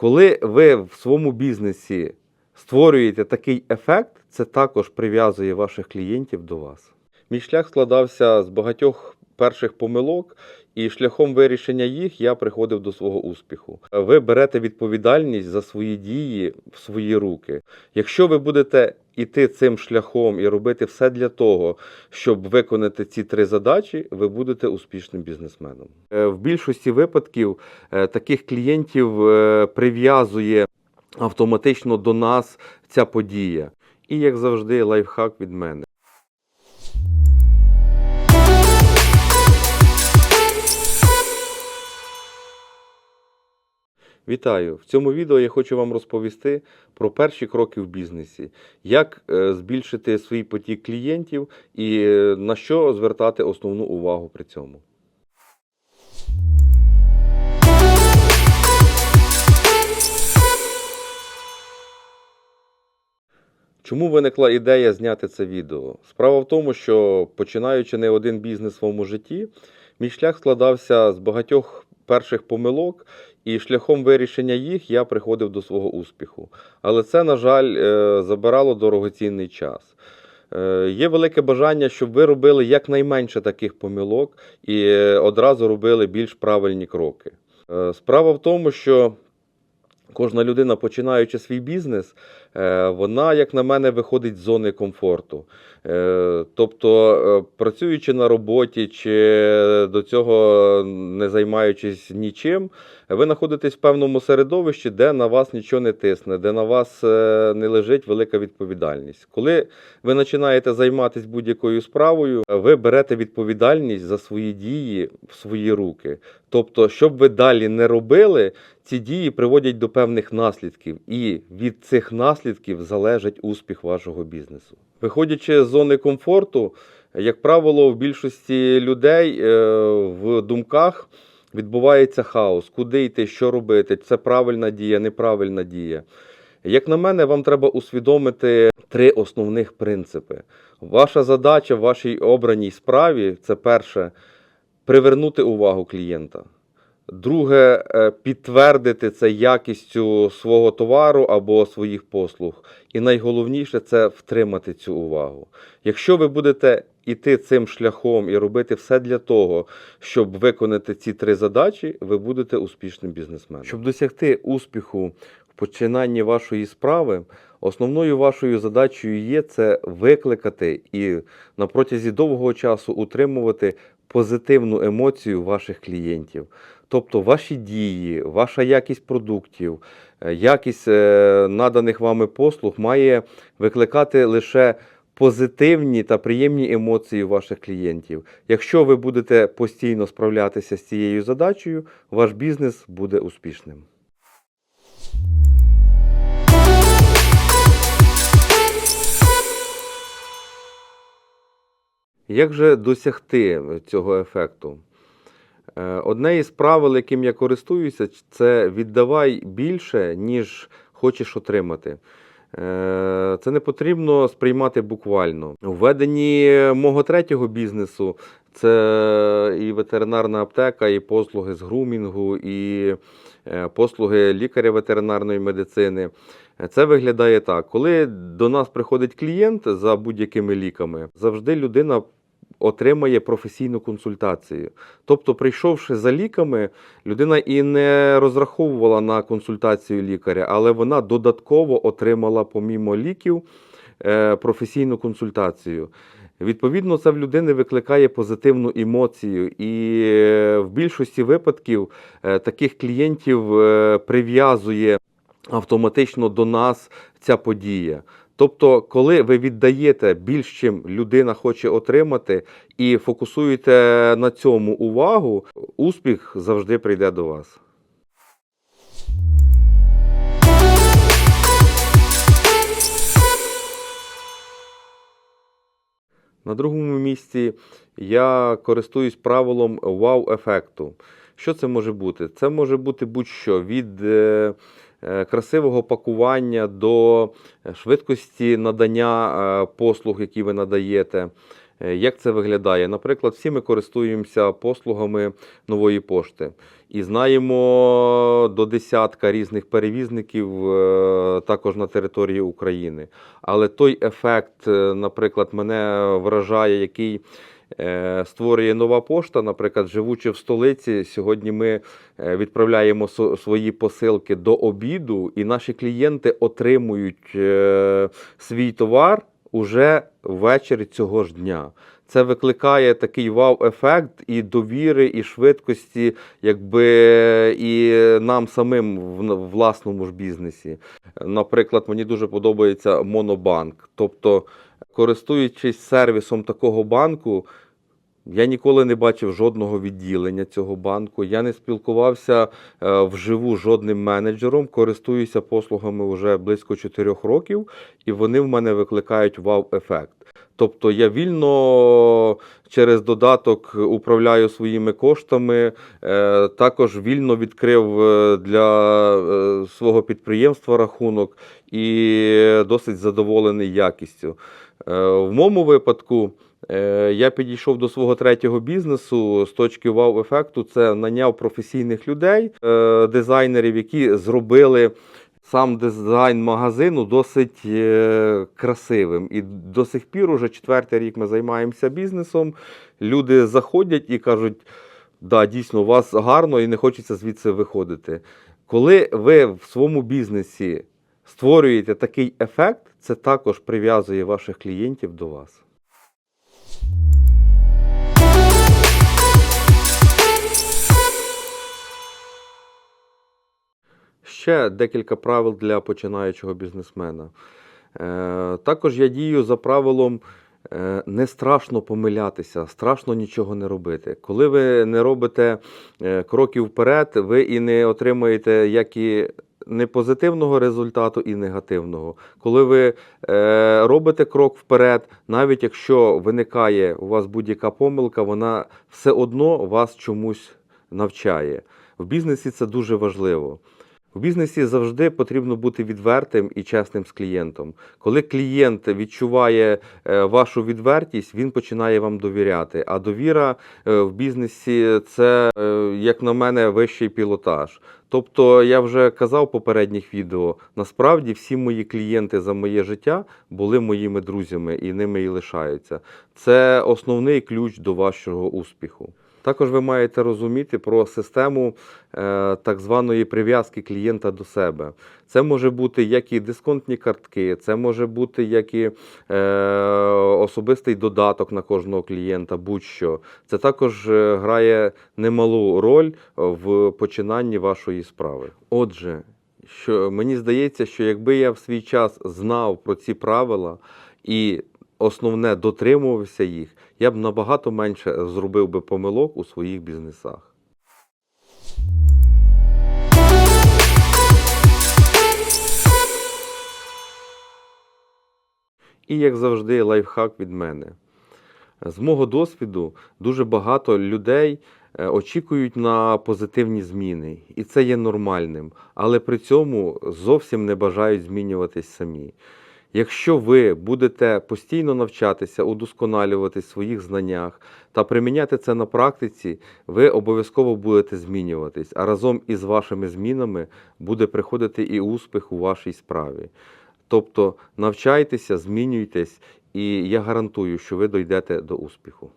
Коли ви в своєму бізнесі створюєте такий ефект, це також прив'язує ваших клієнтів до вас. Мій шлях складався з багатьох перших помилок, і шляхом вирішення їх я приходив до свого успіху. Ви берете відповідальність за свої дії в свої руки. Якщо ви будете іти цим шляхом і робити все для того, щоб виконати ці три задачі, ви будете успішним бізнесменом. Е, В більшості випадків е, таких клієнтів е, прив'язує автоматично до нас ця подія. І як завжди, лайфхак від мене. Вітаю! В цьому відео я хочу вам розповісти про перші кроки в бізнесі, як е, збільшити свій потік клієнтів і е, на що звертати основну увагу при цьому. Чому виникла ідея зняти це відео? Справа в тому, що починаючи не один бізнес в своєму житті, мій шлях складався з багатьох перших помилок, і шляхом вирішення їх я приходив до свого успіху. Але це, на жаль, е, забирало дорогоцінний час. Е, Є велике бажання, щоб ви робили якнайменше таких помилок і е, одразу робили більш правильні кроки. Справа в тому, що кожна людина, починаючи свій бізнес, вона, як на мене, виходить з зони комфорту. Е, Тобто, е, працюючи на роботі чи до цього не займаючись нічим, ви знаходитесь в певному середовищі, де на вас нічого не тисне, де на вас е, не лежить велика відповідальність. Коли ви починаєте займатися будь-якою справою, ви берете відповідальність за свої дії в свої руки. Тобто, щоб ви далі не робили, ці дії приводять до певних наслідків, і від цих наслідків залежить успіх вашого бізнесу. Виходячи з зони комфорту, як правило, в більшості людей е, в думках відбувається хаос. Куди йти, що робити? Це правильна дія, неправильна дія. Як на мене, вам треба усвідомити три основних принципи. Ваша задача в вашій обраній справі це перше привернути увагу клієнта. Друге, е, підтвердити це якістю свого товару або своїх послуг. І найголовніше це втримати цю увагу. Якщо ви будете іти цим шляхом і робити все для того, щоб виконати ці три задачі, ви будете успішним бізнесменом. Щоб досягти успіху в починанні вашої справи, основною вашою задачею є це викликати і на протязі довгого часу утримувати позитивну емоцію ваших клієнтів. Тобто ваші дії, ваша якість продуктів, е, якість е, наданих вами послуг має викликати лише позитивні та приємні емоції ваших клієнтів. Якщо ви будете постійно справлятися з цією задачею, ваш бізнес буде успішним. Як же досягти цього ефекту? Е, Одне із правил, яким я користуюся, це віддавай більше, ніж хочеш отримати. Е, Це не потрібно сприймати буквально. У веденні мого третього бізнесу це і ветеринарна аптека, і послуги з грумінгу, і е, послуги лікаря ветеринарної медицини. Це виглядає так: коли до нас приходить клієнт за будь-якими ліками, завжди людина отримає професійну консультацію. Тобто, прийшовши за ліками, людина і не розраховувала на консультацію лікаря, але вона додатково отримала, помімо ліків, е, професійну консультацію. Відповідно, це в людини викликає позитивну емоцію, і е, в більшості випадків е, таких клієнтів прив'язує автоматично до нас ця подія. Тобто, коли ви віддаєте більш, чим людина хоче отримати, і фокусуєте на цьому увагу, успіх завжди прийде до вас. На другому місці я користуюсь правилом вау-ефекту. Що це може бути? Це може бути будь-що від е, красивого пакування до швидкості надання е, послуг, які ви надаєте. Е, Як це виглядає? Наприклад, всі ми користуємося послугами нової пошти і знаємо до десятка різних перевізників е, також на території України. Але той ефект, е, наприклад, мене вражає, який е, створює нова пошта. Наприклад, живучи в столиці, сьогодні ми е, відправляємо свої посилки до обіду, і наші клієнти отримують е, свій товар уже ввечері цього ж дня. Це викликає такий вау-ефект і довіри, і швидкості, якби і нам самим в власному ж бізнесі. Наприклад, мені дуже подобається Монобанк. Тобто, користуючись сервісом такого банку, я ніколи не бачив жодного відділення цього банку. Я не спілкувався е, вживу жодним менеджером, користуюся послугами вже близько 4 років, і вони в мене викликають вау-ефект. Тобто я вільно через додаток управляю своїми коштами, е, також вільно відкрив е, для свого підприємства рахунок і досить задоволений якістю. Е, В моєму випадку е, я підійшов до свого третього бізнесу з точки вау-ефекту. Це наняв професійних людей, е, дизайнерів, які зробили сам дизайн магазину досить красивим. І до сих пір, уже четвертий рік ми займаємося бізнесом. Люди заходять і кажуть, да, дійсно, у вас гарно і не хочеться звідси виходити. Коли ви в своєму бізнесі створюєте такий ефект, це також прив'язує ваших клієнтів до вас. Ще декілька правил для починаючого бізнесмена. Е, також я дію за правилом е, не страшно помилятися, страшно нічого не робити. Коли ви не робите е, кроків вперед, ви і не отримаєте як і не позитивного результату, і негативного. Коли ви е, робите крок вперед, навіть якщо виникає у вас будь-яка помилка, вона все одно вас чомусь навчає. В бізнесі це дуже важливо. В бізнесі завжди потрібно бути відвертим і чесним з клієнтом. Коли клієнт відчуває е, вашу відвертість, він починає вам довіряти. А довіра е, в бізнесі це, е, як на мене, вищий пілотаж. Тобто, я вже казав в попередніх відео, насправді всі мої клієнти за моє життя були моїми друзями і ними і лишаються. Це основний ключ до вашого успіху. Також ви маєте розуміти про систему е, так званої прив'язки клієнта до себе. Це може бути як і дисконтні картки, це може бути як і е, особистий додаток на кожного клієнта, будь-що. Це також е, грає немалу роль в починанні вашої справи. Отже, що мені здається, що якби я в свій час знав про ці правила і основне дотримувався їх, я б набагато менше зробив би помилок у своїх бізнесах. І, як завжди, лайфхак від мене. З мого досвіду дуже багато людей е, очікують на позитивні зміни, і це є нормальним, але при цьому зовсім не бажають змінюватись самі. Якщо ви будете постійно навчатися, удосконалювати своїх знаннях та приміняти це на практиці, ви обов'язково будете змінюватись, а разом із вашими змінами буде приходити і успіх у вашій справі. Тобто навчайтеся, змінюйтесь, і я гарантую, що ви дійдете до успіху.